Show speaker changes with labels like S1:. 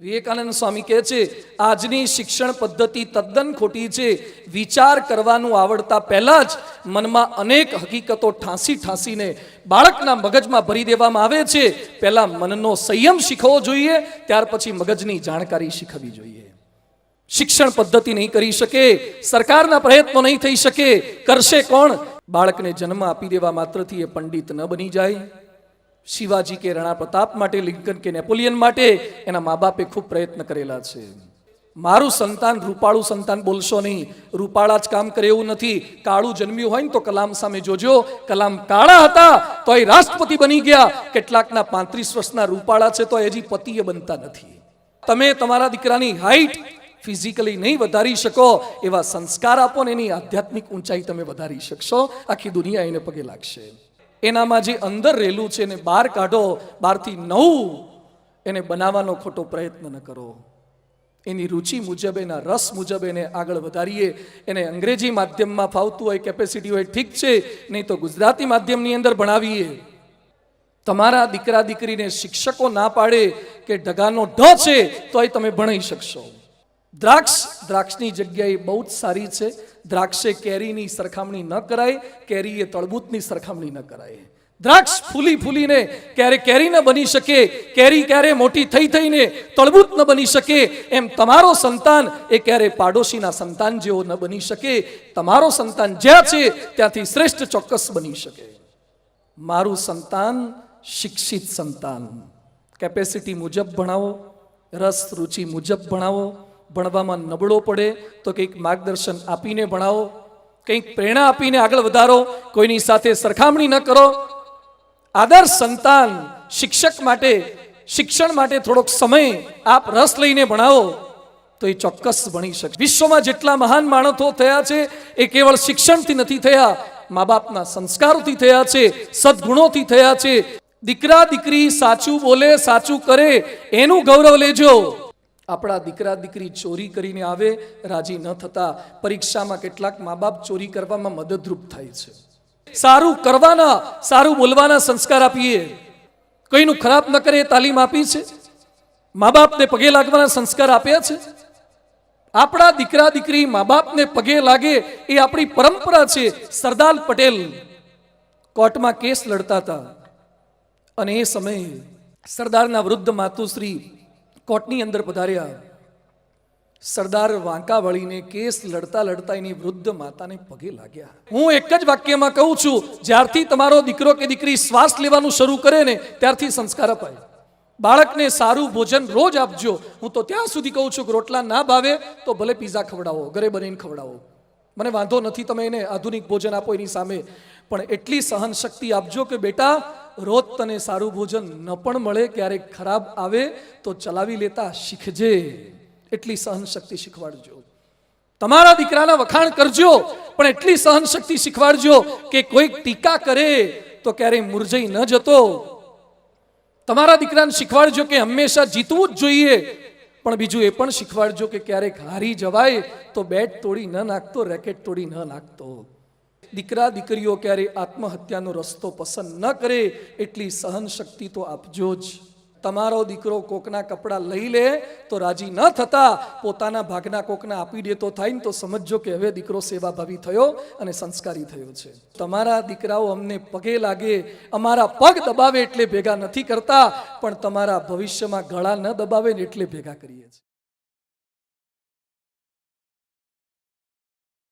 S1: વિવેકાનંદ સ્વામી કહે છે, આજની શિક્ષણ પદ્ધતિ તદ્દન ખોટી છે. વિચાર કરવાનું આવડતા પહેલાં જ મનમાં અનેક હકીકતો ઠાંસી ઠાંસીને બાળકના મગજમાં ભરી દેવામાં આવે છે. પહેલાં મનનો સંયમ શીખવો જોઈએ, ત્યાર પછી મગજની જાણકારી શીખવી જોઈએ. શિક્ષણ પદ્ધતિ નહીં કરી શકે, સરકારના પ્રયત્નો નહીં થઈ શકે, કરશે કોણ? બાળકને જન્મ આપી દેવા માત્રથી એ પંડિત ન બની જાય. શિવાજી કે રાણા પ્રતાપ માટે, લિંકન કે નેપોલિયન માટે એના મા બાપે ખૂબ પ્રયત્ન કરેલા છે. મારું સંતાન રૂપાળું સંતાન બોલશો નહીં. રૂપાળા જ કામ કરે એવું નથી. કાળું જન્મ્યું હોય ને તો કલામ સામે જોજો. કલામ કાળા હતા તો એ રાષ્ટ્રપતિ બની ગયા. કેટલાકના પાંત્રીસ વર્ષના રૂપાળા છે તો હજી પતિએ બનતા નથી. તમે તમારા દીકરાની હાઈટ ફિઝિકલી નહીં વધારી શકો. એવા સંસ્કાર આપો ને એની આધ્યાત્મિક ઊંચાઈ તમે વધારી શકશો. આખી દુનિયા એને પગે લાગશે. એનામાં જે અંદર રહેલું છે એને બહાર કાઢો, બહારથી નવું એને બનાવવાનો ખોટો પ્રયત્ન ન કરો. એની રુચિ મુજબ, એના રસ મુજબ એને આગળ વધારીએ. એને અંગ્રેજી માધ્યમમાં ફાવતું હોય કેપેસિટી હોય, ઠીક છે, નહીં તો ગુજરાતી માધ્યમની અંદર ભણાવીએ. તમારા દીકરા દીકરીને શિક્ષકો ના પાડે કે ઢગાનો ઢ છે, તોય તમે ભણાઈ શકશો. દ્રાક્ષ, દ્રાક્ષની જગ્યાએ બહુ જ સારી છે. દ્રાક્ષે કેરીની સરખામણી ન કરાય, કેરીએ તળબૂતની સરખામણી ન કરાય. દ્રાક્ષ ફૂલી ફૂલીને ક્યારે કેરી ન બની શકે, કેરી ક્યારે મોટી થઈ થઈને તળબૂત ન બની શકે, એમ તમારો સંતાન એ ક્યારે પાડોશીના સંતાન જેવો ન બની શકે, તમારો સંતાન જ્યાં છે ત્યાંથી શ્રેષ્ઠ ચોક્કસ બની શકે. મારું સંતાન શિક્ષિત સંતાન. કેપેસિટી મુજબ ભણાવો, રસ, રુચિ મુજબ ભણાવો ભણવામાં નબળો પડે, તો કંઈક માર્ગદર્શન આપીને ભણાવો, કંઈક પ્રેરણા આપીને આગળ વધારો, કોઈની સાથે સરખામણી ન કરો. આદર્શ સંતાન શિક્ષક માટે, શિક્ષણ માટે થોડોક સમય આપ રસ લઈને ભણાવો, તો એ ચોક્કસ ભણી શકે વિશ્વમાં જેટલા મહાન માણસો થયા છે, એ કેવળ શિક્ષણથી નથી થયા મા બાપના સંસ્કારોથી થયા છે, સદગુણોથી થયા છે. દીકરા દીકરી સાચું બોલે, સાચું કરે, એનું ગૌરવ લેજો. આપણા દીકરા દીકરી ચોરી કરીને આવે, રાજી ન થતા, પરીક્ષામાં કેટલાક મા બાપ ચોરી કરવામાં મદદરૂપ થાય છે. સારું કરવાના, સારું બોલવાના સંસ્કાર આપીએ. કંઈનું ખરાબ ન કરે એ તાલીમ આપી છે? મા બાપને પગે લાગવાના સંસ્કાર આપ્યા છે? આપણા દીકરા દીકરી મા બાપને પગે લાગે એ આપણી પરંપરા છે, સરદાર પટેલ. કોર્ટમાં કેસ લડતા હતા. અને એ સમયે સરદારના વૃદ્ધ માતુશ્રી કોર્ટની અંદર પધાર્યા. સરદાર વાંકા વળીને કેસ લડતા લડતા એની વૃદ્ધ માતાને પગે લાગ્યા. હું એક જ વાક્યમાં કહું છું, જ્યારથી તમારો દીકરો કે દીકરી શ્વાસ લેવાનું શરૂ કરે ને, ત્યારથી સંસ્કાર અપાય. બાળકને સારું ભોજન રોજ આપજો. હું તો ત્યાં સુધી કહું છું કે રોટલા ના ભાવે તો ભલે પીઝા ખવડાવો, ઘરે બનીને ખવડાવો. મને વાંધો નથી તમે એને આધુનિક ભોજન આપો એની સામે. પણ એટલી સહન શક્તિ આપજો કે બેટા રોજ તને સારું ભોજન ન પણ મળે, ક્યારેક ખરાબ આવે, તો ચલાવી લેતા શીખજે. એટલી સહન શક્તિ શીખવાડજો. તમારા દીકરાના વખાણ કરજો, પણ એટલી સહનશક્તિ શીખવાડજો કે કોઈક ટીકા કરે તો ક્યારેય મુરઝાઈ ન જતો. તમારા દીકરાને શીખવાડજો કે હંમેશા જીતવું જ જોઈએ, પણ બીજું એ પણ શીખવાડજો કે ક્યારેક હારી જવાય તો બેટ તોડી ન નાખતો, રેકેટ તોડી ન નાખતો. દીકરા દીકરીઓ ક્યારે આત્મહત્યાનો રસ્તો પસંદ ન કરે એટલી સહન શક્તિ તો આપજો જ. તમારો દીકરો કોકના કપડાં લઈ લે તો રાજી ન થતા, પોતાના ભાગના કોકના આપી દેતો થાય ને તો સમજજો કે હવે દીકરો સેવાભાવી થયો અને સંસ્કારી થયો છે. તમારા દીકરાઓ અમને પગે લાગે, અમારા પગ દબાવે એટલે ભેગા નથી કરતા, પણ તમારા ભવિષ્યમાં ગળા ન દબાવે ને એટલે ભેગા કરીએ છીએ.